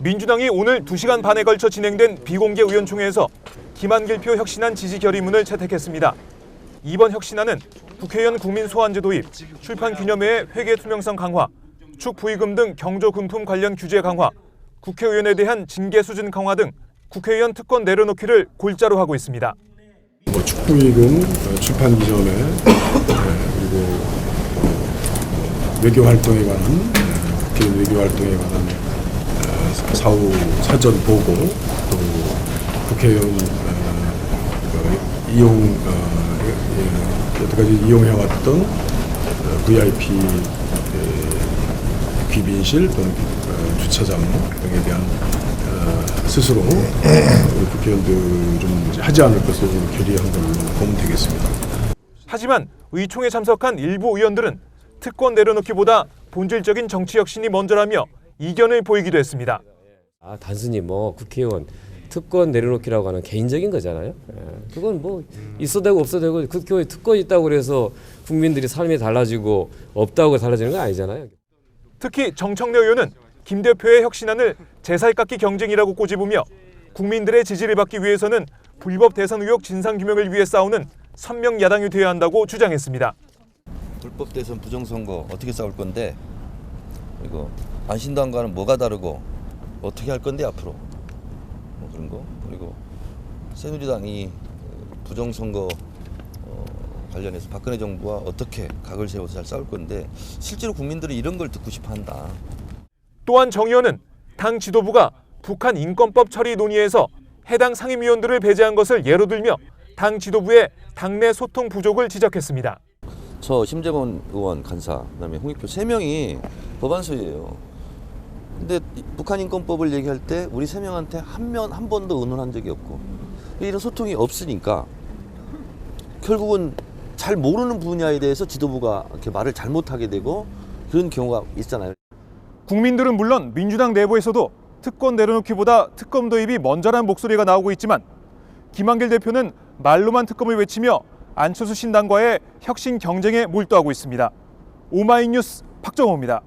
민주당이 오늘 2시간 반에 걸쳐 진행된 비공개 의원총회에서 김한길표 혁신안 지지 결의문을 채택했습니다. 이번 혁신안은 국회의원 국민 소환제 도입, 출판 기념회의 회계 투명성 강화, 축 부의금 등 경조 금품 관련 규제 강화, 국회의원에 대한 징계 수준 강화 등 국회의원 특권 내려놓기를 골자로 하고 있습니다. 뭐 축구이금, 어, 출판 기념회 예, 그리고 어, 외교 활동에 관한 외교 활동에 관한 어, 사- 사후 사전 보고 또 국회의원 어, 그 이용 어, 예, 예, 여태까지 이용해왔던 어, VIP 예, 귀빈실 또는 어, 주차장 등에 대한 어, 스스로 어, 우리 국회의원들은 하지 않을 것을 결의한 걸로 보면 되겠습니다. 하지만 의총에 참석한 일부 의원들은 특권 내려놓기보다 본질적인 정치 혁신이 먼저라며 이견을 보이기도 했습니다. 아, 단순히 뭐 국회의원 특권 내려놓기라고 하는 개인적인 거잖아요. 예, 그건 뭐 있어도 되고 없어도 되고 국회의원 특권이 있다고 그래서 국민들이 삶이 달라지고 없다고 달라지는 건 아니잖아요. 특히 정청래 의원은 김 대표의 혁신안을 제살깎기 경쟁이라고 꼬집으며 국민들의 지지를 받기 위해서는 불법 대선 의혹 진상 규명을 위해 싸우는 선명 야당이 되어야 한다고 주장했습니다. 불법 대선 부정선거 어떻게 싸울 건데 이거 안신당과는 뭐가 다르고 어떻게 할 건데 앞으로 뭐 그런 거 그리고 새누리당이 그 부정선거 어, 관련해서 박근혜 정부와 어떻게 각을 세워서 잘 싸울 건데 실제로 국민들은 이런 걸 듣고 싶어 한다. 또한 정 의원은 당 지도부가 북한 인권법 처리 논의에서 해당 상임위원들을 배제한 것을 예로 들며 당 지도부의 당내 소통 부족을 지적했습니다. 저 심재원 의원 간사 그다음에 홍익표 세 명이 법안소예요. 근데 이 북한 인권법을 얘기할 때 우리 세 명한테 한 명 한 번도 의논한 적이 없고 이런 소통이 없으니까 결국은 잘 모르는 분야에 대해서 지도부가 이렇게 말을 잘못하게 되고 그런 경우가 있잖아요. 국민들은 물론 민주당 내부에서도 특권 내려놓기보다 특검 도입이 먼저란 목소리가 나오고 있지만 김한길 대표는 말로만 특검을 외치며 안철수 신당과의 혁신 경쟁에 몰두하고 있습니다. 오마이뉴스 박정호입니다.